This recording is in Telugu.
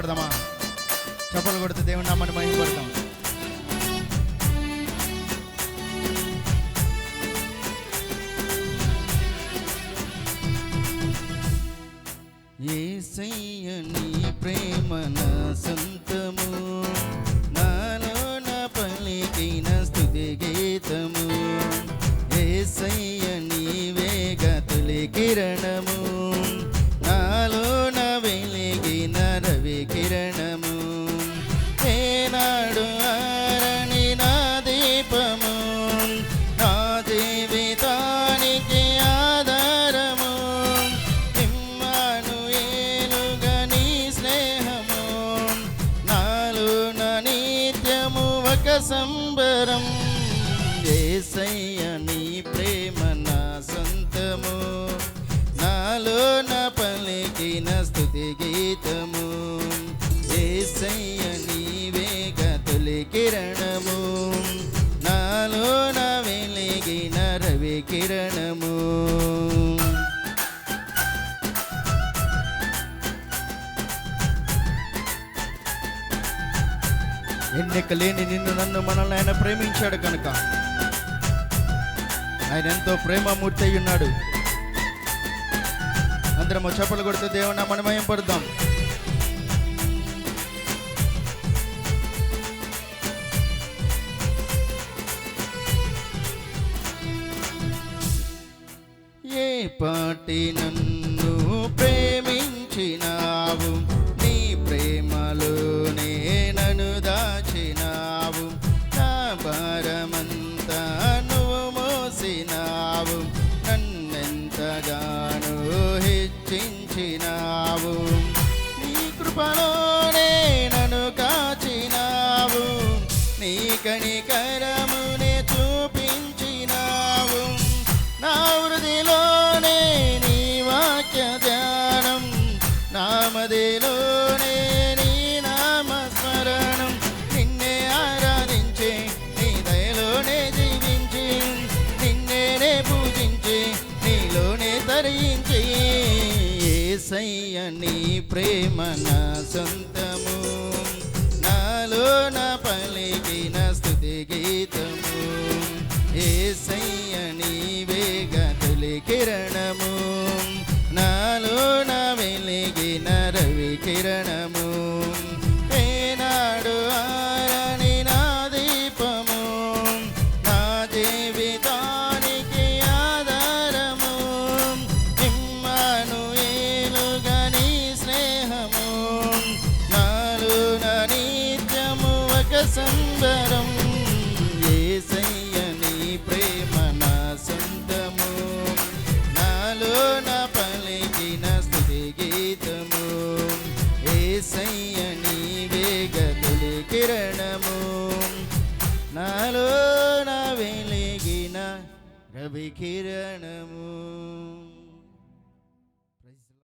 కొడదామా? చప్పలు కొడితే దేవుని నామాన్ని మహిమపడతాం ఏసయ్య నీ ప్రేమ నా సొంతము. నాలో నా పలికిన స్థుతి గీతము. ఏసయ్య నీవేగ తొలి కిరణము సంబరం ఏసయ్య నీ ప్రేమ నా సొంతము. నాలో నా పలికిన స్థుతి గీతము. ఏసయ్య నీవేగ తొలి కిరణ ఎన్నిక లేని నిన్ను నన్ను మనల్ని ఆయన ప్రేమించాడు కనుక. ఆయన ఎంతో ప్రేమమూర్తి అయి ఉన్నాడు. అందరము చెప్పలు కొడితే దేవుని మనమయం పడదాం ఏ పాటి నన్ను కనికరమునే చూపించినావు. నా వృదిలోనే నీ వాక్య ధ్యానం నామదిలోనే నీ నామస్మరణం. నిన్నే ఆరాధించి నీ దయలోనే జీవించి నిన్నేనే పూజించి నీలోనే తరించి. ఏసయ్య నీ ప్రేమ నా సొంతము. నాలో పలికిన స్థుతి గీతము. ఏసయ్య నీవేగ తొలి కిరణము. నాలోన వెలిగిన రవి కిరణము సుందరం సంబరం ఏసయ్య నీ ప్రేమ నా సొంతము? నాలో నా పలికిన స్తుతి గీతము. ఏసయ్య నీవేగ కిరణము? నాలో నా వెలిగిన రవి కిరణము.